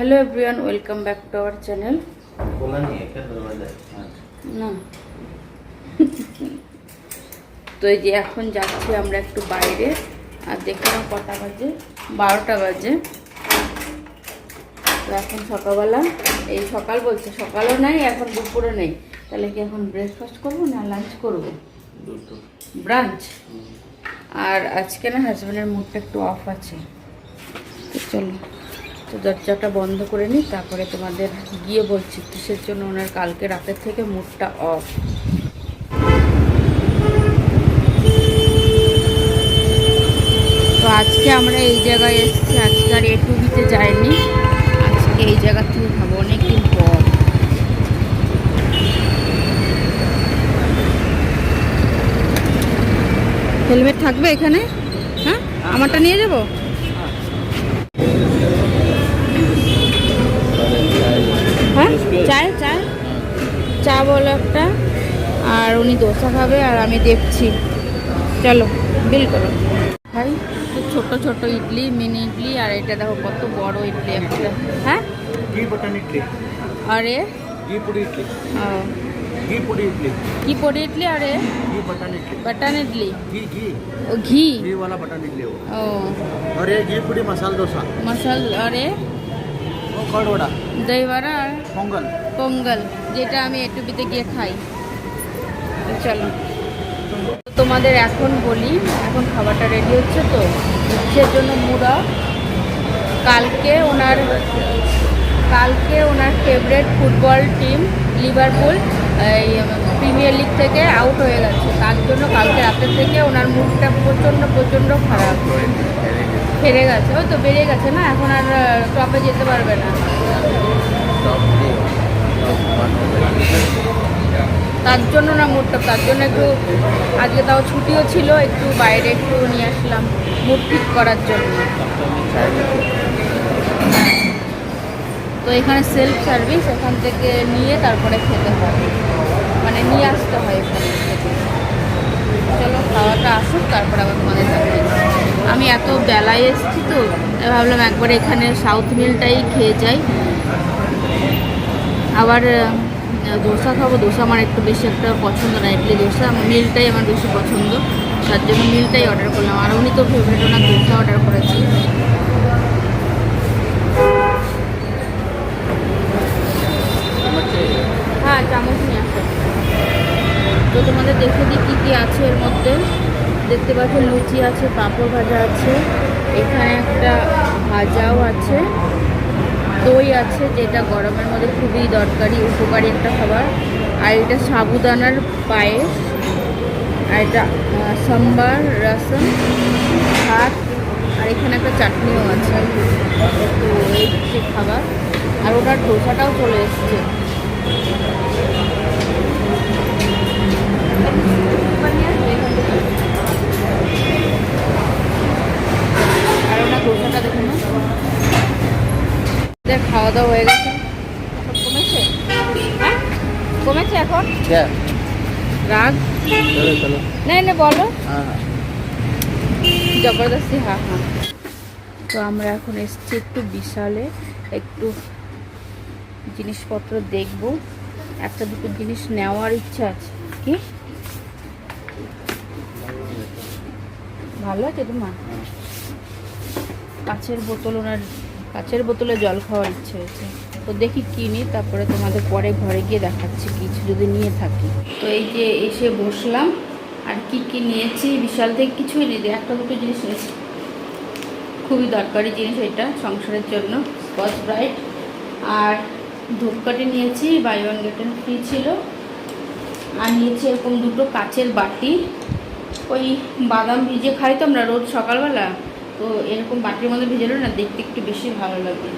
Hello everyone welcome back to our channel না তো এই যে এখন যাচ্ছি আমরা একটু বাইরে। আর দেখলাম কটা বাজে। বারোটা বাজে। তো এখন সকালবেলা এই সকাল বলছে সকালও নাই এখন দুপুরও নেই। তাহলে কি এখন ব্রেকফাস্ট করব না লাঞ্চ করব? ব্রাঞ্চ আর আজকে না হাজব্যান্ডের মুডটা একটু অফ আছে। চলো। তো দরজাটা বন্ধ করে নিই, তারপরে তোমাদের গিয়ে বলছি কিসের জন্য ওনার কালকে রাতের থেকে মুডটা অফ তো আজকে আমরা এই জায়গায় এসেছি, আজকে আর এ টুবিতে যাইনি, আজকে এই জায়গা থেকে খাব, অনেকদিন পর। হেলমেট থাকবে এখানে? হ্যাঁ? আমারটা নিয়ে যাব? চা বলো একটা আর উনি দোসা খাবে আর আমি দেখছি চলো বিল করো ভাই তো ছোট ছোট ইডলি মিনি ইডলি আর এটা দেখো কত বড় ইডলি একটা হ্যাঁ घी बटन इडली আরে घी पूरी इडली ও, घी पूरी इडली কি পড়ি ইডলি আরে घी बटन इडली বাটান ইডলি घी घी ও ঘি घी वाला बटन इडली हो ও और ये घी पूरी मसाला डोसा মশাল আরে वो कर्ड वड़ा দই বড়া আর पोंगल পোঙ্গল যেটা আমি এটুপিতে গিয়ে খাই। চলো। তোমাদের এখন বলি, এখন খাবারটা রেডি হচ্ছে তো? কিসের জন্য মুড়া। কালকে ওনার কালকে ওনার ফেভারেট ফুটবল টিম লিভারপুল এই প্রিমিয়ার লিগ থেকে আউট হয়ে গেছে। তার জন্য কালকে রাতের থেকে ওনার মুডটা প্রচণ্ড প্রচণ্ড খারাপ। হেরে গেছে। ওই তো বেড়ে গেছে না? এখন আর টপে যেতে পারবে না। তার জন্য না মুডটা তার জন্য একটু, আজকে তাও ছুটিও ছিল, একটু বাইরে একটু নিয়ে আসলাম মুড ঠিক করার জন্য। তো এখানে সেলফ সার্ভিস এখান থেকে নিয়ে তারপরে খেতে হয় মানে নিয়ে আসতে হয় এখানে চলো, খাওয়াটা আসুক, তারপরে আবার তোমাদের দেখাই আমি এত বেলায় এসেছি তো ভাবলাম একবার এখানে সাউথ মিলটাই খেয়ে যাই। আবার দোসা খাব। দোসা আমার একটু বেশি একটা পছন্দ না। ইডলি দোসা। মিলটাই আমার বেশি পছন্দ। তার জন্য মিলটাই অর্ডার করলাম। আর উনি তো ফেভারিট ওনার দোসা অর্ডার করেছি। হ্যাঁ চামচ নিয়ে আসো। তো তোমাদের দেখে দিই কী কী আছে এর মধ্যে। দেখতে পাচ্ছ লুচি আছে, পাঁপড় ভাজা আছে। এখানে একটা ভাজাও আছে। দই আছে, যেটা গরমের মধ্যে খুবই দরকারি, উপকারী একটা খাবার। আর এটা সাবুদানার পায়েস, আর এটা সাম্বার রসম ভাত, আর এখানে একটা চাটনিও আছে। তো এই হচ্ছে খাবার। আর ওটার ডোসাটাও চলে এসছে ওনার ডোসাটা দেখুন না ওদের খাওয়া দাওয়া হয়ে গেছে। কমেছে? হ্যাঁ? কমেছে এখন? রাগ? না না বলো। জবরদস্তি হ্যাঁ হ্যাঁ। তো আমরা এখন এসছি একটু বিশালে একটু জিনিসপত্র দেখব। একটা দুটো জিনিস নেওয়ার ইচ্ছা আছে। কি? ভালো আছে তোমার? কাছের বোতল ওনার কাছের বোতলে জল খাওয়ার ইচ্ছে হয়েছে। তো দেখি কিনি তারপরে তোমাদের পরে ঘরে গিয়ে দেখাচ্ছি কিছু যদি নিয়ে থাকি। তো এই যে এসে বসলাম, আর কি কি নিয়েছি বিশাল থেকে কিছুই নেই একটা দুটো জিনিস নিয়েছি। খুবই দরকারি জিনিস এটা সংসারের জন্য, স্কচ ব্রাইট। আর ধূপকাঠি নিয়েছি বাই ওয়ান গেট ফ্রি ছিল। আর নিয়েছি এরকম দুটো কাচের বাটি। ওই বাদাম ভিজে খাই তো আমরা রোজ সকালবেলা। তো এরকম বাটির মধ্যে ভিজালো না দেখতে একটু বেশি ভালো লাগে।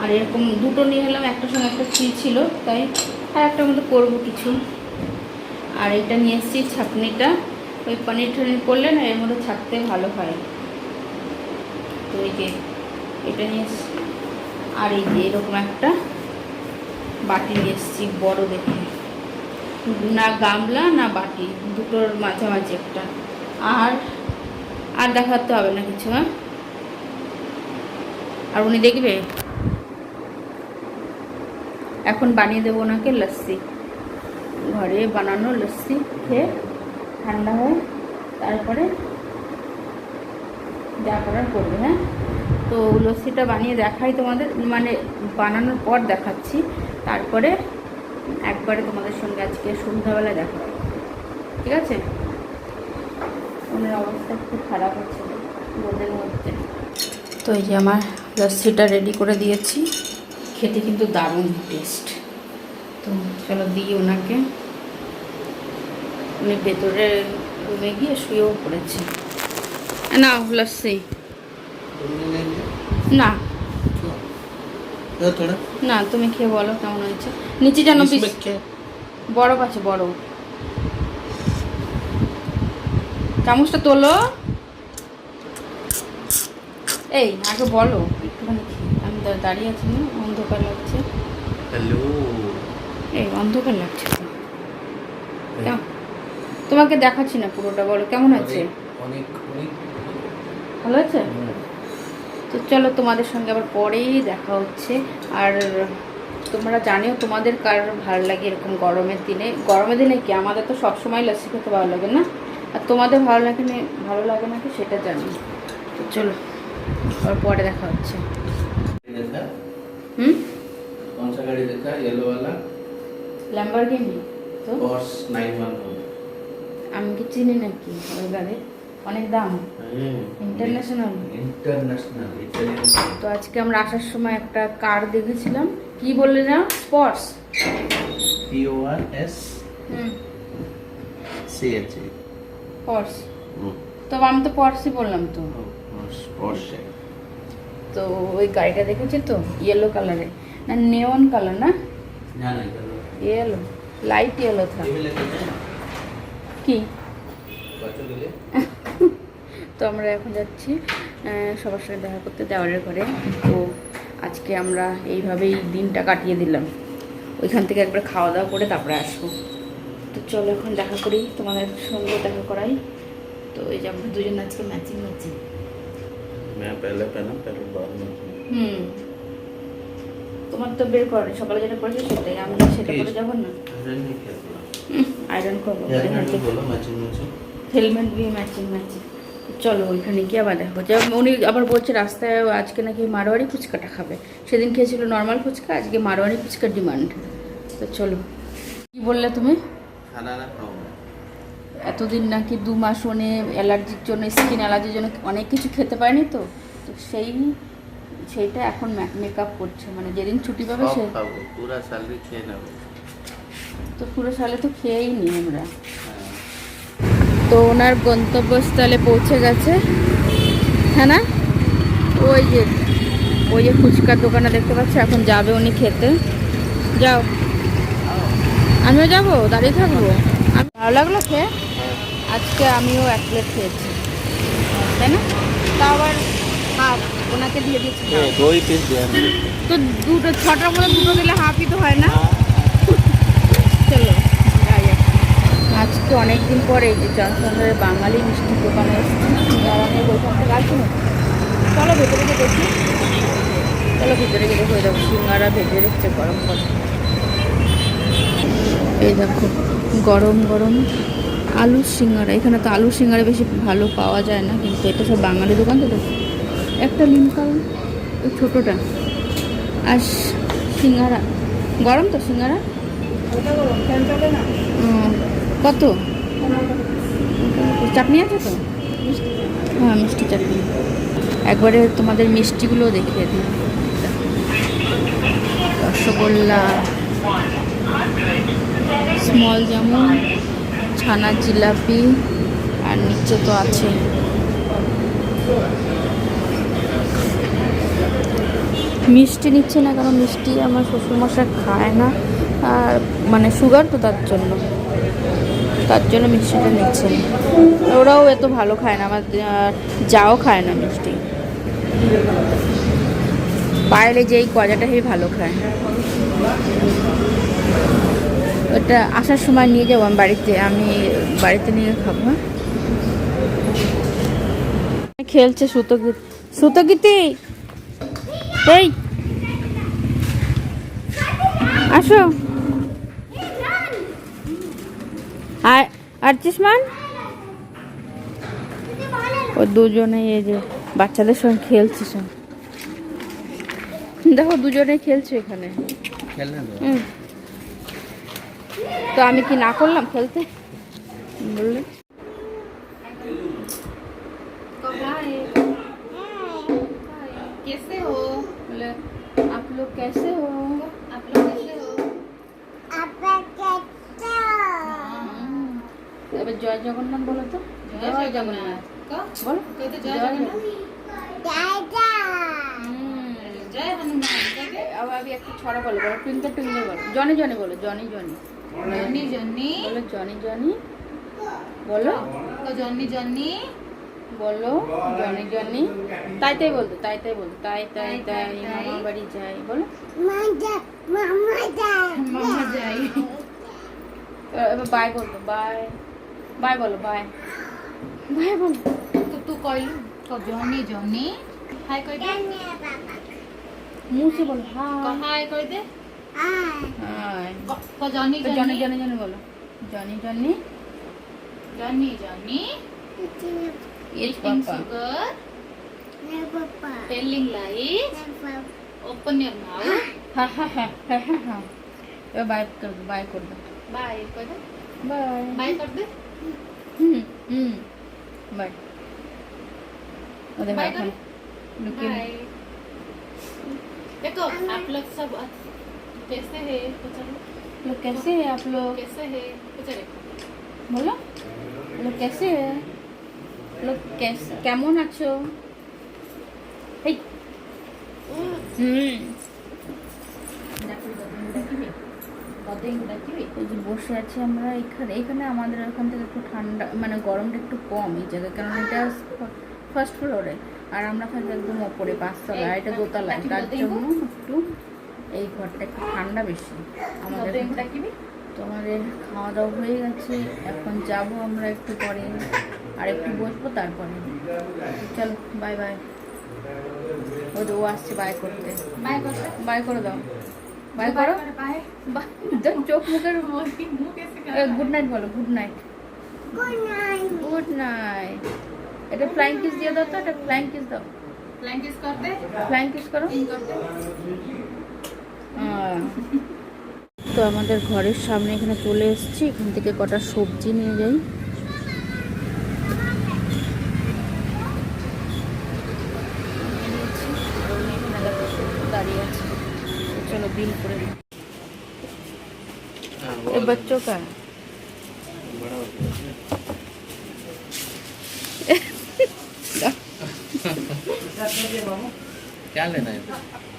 আর এরকম দুটো নিয়ে এলাম, একটা সঙ্গে একটা ফ্রি ছিল, তাই আর একটার মধ্যে করব কিছু। আর এটা নিয়ে এসেছি ছাঁকনিটা ওই পনির টনির করলে না এর মধ্যে ছাকতে ভালো হয়। তো এই যে এটা নিয়ে আর এই যে এরকম একটা বাটি নিয়ে এসেছি বড় দেখে। না গামলা, না বাটি, দুটোর মাঝামাঝি একটা। আর আর দেখাতে হবে না কিছু হ্যাঁ? আর উনি দেখবে? এখন বানিয়ে দেবো ওনাকে লস্যি। ঘরে বানানো লস্যি খেয়ে ঠান্ডা হয় তারপরে যা করার করবে হ্যাঁ? তো লস্যিটা বানিয়ে দেখাই তোমাদের মানে বানানোর পর দেখাচ্ছি। তারপরে একবারে তোমাদের সঙ্গে আজকে সন্ধ্যাবেলা দেখা ঠিক আছে? মানে অবস্থা খুব খারাপ তো এই যে আমার লস্যিটা রেডি করে দিয়েছি। খেতে কিন্তু দারুণ টেস্ট তো চলো দিই ওনাকে। উনি ভেতরে রুমে গিয়ে শুয়েও পড়েছে। না লস্যি না। না তুমি খেয়ে বলো কেমন হয়েছে। নিচে যেন বরফ আছে বরফ। চামচটা তোলো। এই আগে বলো একটুখানি আমি দা- দাঁড়িয়ে আছি না অন্ধকার লাগছে। এই অন্ধকার লাগছে তোমাকে দেখাচ্ছি না পুরোটা বলো কেমন আছে? অনেক অনেক ভালো আছে? তো চলো তোমাদের সঙ্গে আবার পরেই দেখা হচ্ছে। আর তোমরা জানিও তোমাদের কার ভালো লাগে এরকম গরমের দিনে? গরমের দিনে কি? আমাদের তো সবসময় লস্যি খেতে ভালো লাগে না? আর তোমাদের ভালো লাগে না ভালো লাগে নাকি সেটা জানি। তো চলো আর পরে দেখা হচ্ছে। হুম? কোন সা গাড়ি দেখা ইয়েলো वाला তো হর্স 911 আমি কি চিনি নাকি ওই গাড়ি অনেক দাম। ইন্টারন্যাশনাল ইন্টারন্যাশনাল তো আজকে আমরা আসার সময় একটা কার দেখেছিলাম। কি বললে না spots P O R S hmm. C H Porsche তো আমি তো পর্সই বললাম তো। পর্সে তো ওই গাড়িটা দেখেছি তো ইয়েলো কালারে না নেওন কালার না? ইয়েলো লাইট ইয়েলো থাকে কি? তো আমরা এখন যাচ্ছি সবার সঙ্গে দেখা করতে দেওয়ালের ঘরে। তো আজকে আমরা এইভাবেই দিনটা কাটিয়ে দিলাম। ওইখান থেকে একবার খাওয়া দাওয়া করে তারপরে আসব। চলো এখন দেখা করি তোমাদের সঙ্গে দেখা করাই। তো এই যে আমরা দুজন আজকে ম্যাচিং ম্যাচিং হুম। তোমার তো বের করো সকালে যেটা করেছ সেটাই আমি সেটা করে যাব না। আয়রন করব হেলমেট দিয়ে ম্যাচিং ম্যাচিং চলো ওইখানে গিয়ে আবার দেখো। যে উনি আবার বলছে রাস্তায় আজকে নাকি মারোয়ারি ফুচকাটা খাবে। সেদিন খেয়েছিল নর্মাল ফুচকা আজকে মারোয়ারি ফুচকার ডিমান্ড তো চলো কি বললে তুমি? এতদিন নাকি দু মাস উনি অ্যালার্জির জন্য স্কিন অ্যালার্জির জন্য অনেক কিছু খেতে পারেনি তো? তো সেই সেইটা এখন মেকআপ করছে। মানে যেদিন ছুটি পাবে সে পুরো স্যালারি খেয়ে নেব। তো পুরো স্যালারি তো খেয়েই নি আমরা। হ্যাঁ। তো ওনার গন্তব্যস্থলে পৌঁছে গেছে। হ্যাঁ না? ওই যে ওই যে ফুচকার দোকানে দেখতে পাচ্ছ? এখন যাবে উনি খেতে। যাও। আমিও যাব দাঁড়িয়ে থাকব। ভালো লাগল খেয়ে? আজকে আমিও এক প্লেট খেয়েছি। তাই না? তা আবার হাফ ওনাকে দিয়ে দিয়েছি তো দুটো ছটার মধ্যে দুটো দিলে হাফই তো হয় না? চলো আজকে অনেকদিন পরে এই যে চন্দ্রের বাঙালি মিষ্টির দোকানে এসেছি। আমি থেকে চলো ভেতরে গিয়ে দেখি। চলো ভেতরে গিয়ে হয়ে যাব সিঙ্গারা ভেজে রেখেছে গরম গরম। এই দেখো, গরম গরম আলুর সিঙ্গারা। এখানে তো আলুর সিঙ্গারা বেশি ভালো পাওয়া যায় না, কিন্তু এটা সব বাঙালি দোকান তো। একটা লিমকা ওই ছোটোটা। আর সিঙ্গারা, গরম তো সিঙ্গারা? কত? চাটনি আছে তো? হ্যাঁ মিষ্টি চাটনি। একবারে তোমাদের মিষ্টিগুলো দেখিয়ে দিই। রসগোল্লা স্মল যেমন ছানার জিলাপি, আর নিচে তো আছে। মিষ্টি নিচ্ছে না কারণ মিষ্টি আমার শ্বশুরমশাই খায় না। আর মানে সুগার তো তার জন্য। তার জন্য মিষ্টিটা নিচ্ছে না। ওরাও এত ভালো খায় না, আমার যাও খায় না মিষ্টি। পায়েলে যেই গজাটা হেবি ভালো খায়। ওটা আসার সময় নিয়ে যাব আমি বাড়িতে আমি বাড়িতে নিয়ে খাব। খেলছে সুতোগীত সুতোগীতি! এই! আসো। আর আর্চিসমান? ও দুজনে এই যে বাচ্চাদের সঙ্গে খেলছে দেখো দুজনে খেলছে এখানে। খেলনা হুম। তো আমি কি না করলাম খেলতে বললে कैसे हो बोले आप लोग कैसे हो आप लोग कैसे हो এবার জয় জগন্নাথ বলো তো জয় জগন্নাথ বলো জয় জগন্নাথ জয় হনুমান আবার আমি একটা ছড়া বলো বলো টুইঙ্কেল টুইঙ্কেল বলো জনি জনি বলো জনি জনি জন্নি জন্নি। বলো জনি জনি। বলো। ও জন্নি জন্নি। বলো জনি জনি। তাই তাই বলতো তাই তাই বলতো তাই তাই তাই, তাই তাই। মামা বাড়ি যাই বলো। মামা যাই এবার এবার বাই বলতো বাই বাই বলো বাই বাই বলো। তো তু কইলু তো জন্নি জন্নি হাই কই দে। से বলো হাই হাই কই দে। হাই उसका जानी तो जानी जानी। जानी बोलो। Johnny Johnny. Johnny Johnny. Johnny Johnny eating papa. Telling lies open your mouth हाँ हाँ हाँ हाँ हाँ हाँ। तो ये बाय कर दो बाय कर दो। बाय कर दो। बाय बाय कर दे। हम्म हम्म। बाय बाय कर बाय देखो आप लोग सब कैसे हैं तो लोग कैसे हैं आप लोग कैसे है कुछ देखो बोलो लोग कैसे है लोग कैसे কেমন আছো এই হুম এই যে বসে আছি আমরা এখানে এখানে আমাদের ওখান থেকে একটু ঠান্ডা মানে গরমটা একটু কম এই জায়গায় কারণ এটা ফার্স্ট ফ্লোরে আর আমরা থাকি একদম ওপরে পাঁচতলা আর এটা দোতলায় তার জন্য একটু এই ঘরটা একটু ঠান্ডা বেশি। আমাদের তোমাদের খাওয়া দাওয়া হয়ে গেছে এখন যাব আমরা একটু পরে আর একটু বসবো তারপরে। চলো বাই বাই ওই ও আসছে বাই করতে। বাই করে দাও। বাই করো। চোখ মুখের গুড নাইট বলো গুড নাইট গুড নাইট এটা ফ্লাইং কিস দিয়ে দাও তো এটা ফ্লাইং কিস দাও। ফ্লাইং কিস করতে? ফ্লাইং কিস করো। তো আমাদের ঘরের সামনে এখানে চলে এসেছি এখান থেকে কটা সবজি নিয়ে যাই দাঁড়িয়ে আছে চলো বিল করে দিই हाँ, ये बच्चों का है बड़ा हो गया क्या लेना है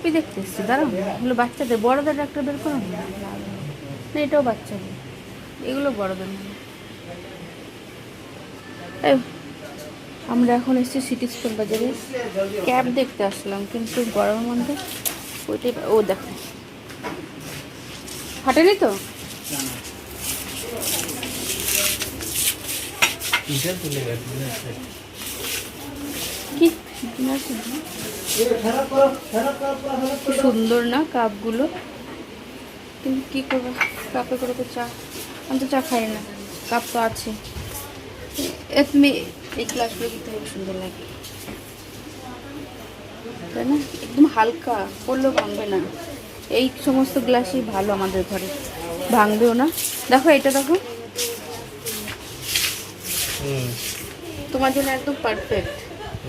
শিল্পী দেখতে এসছি, দাঁড়াও, এগুলো বাচ্চাদের, বড়দের একটা বের করো। না, এটাও বাচ্চাদের, এগুলো বড়দের। আমরা এখন এসেছি সিটি স্টোর বাজারে। ক্যাব দেখতে আসলাম, কিন্তু গরমের মধ্যে ওইটাই ও, দেখো। ফাটেনি তো? সুন্দর না কাপগুলো? কিন্তু কী করব? কাপে করে তো চা আমি তো চা খাই না। কাপ তো আছে। এই গ্লাসগুলো কিন্তু খুব সুন্দর লাগে। তাই না? একদম হালকা। পড়লেও ভাঙবে না। এই সমস্ত গ্লাসই ভালো আমাদের ঘরে। ভাঙবেও না। দেখো এটা দেখো। তোমার জন্য একদম পারফেক্ট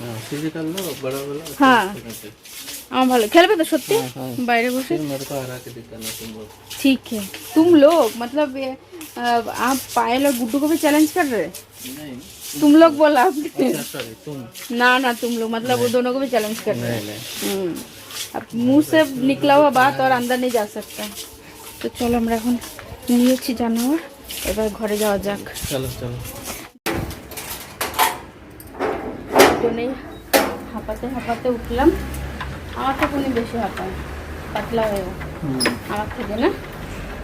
हाँ फिजिकल लो बड़ा वाला हाँ। खेलते हैं। আমার ভালো খেলবে তো সত্যি हाँ, हाँ। বাইরে বসে फिर मेरे को हरा के दिखाना तुम लोग ठीक है तुम लोग मतलब ये, अ, आप पायल और गुड्डू को भी चैलेंज कर रहे हैं? नहीं तुम लोग बोला आपने अच्छा सॉरी तुम ना ना तुम लोग मतलब वो दोनों को भी चैलेंज कर रहे नहीं हैं नहीं हम्म। अब मुंह से निकला हुआ बात और अंदर नहीं जा सकता তো চলো আমরা এখন নিয়েছি জানোয়ার এবার ঘরে যাওয়া যাক চলো চলো জন্যই হাঁপাতে হাঁপাতে উঠলাম। আমার থেকে উনি বেশি হাঁপায় পাতলা হয়েও আমার থেকে না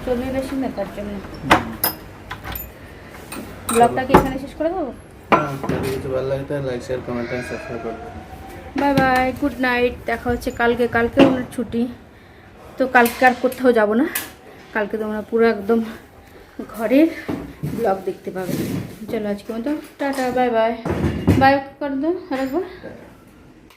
চর্বি বেশি না তার জন্য ব্লগটা কি এখানে শেষ করে দেবো? হ্যাঁ, বাই বাই গুড নাইট দেখা হচ্ছে কালকে। কালকে ওনার ছুটি তো কালকে আর কোথাও যাব না। কালকে তোমরা পুরো একদম ঘরের ব্লগ দেখতে পাবে। চলো আজকে মতো টাটা বাই বাই। বাই করে দাও আরেকবার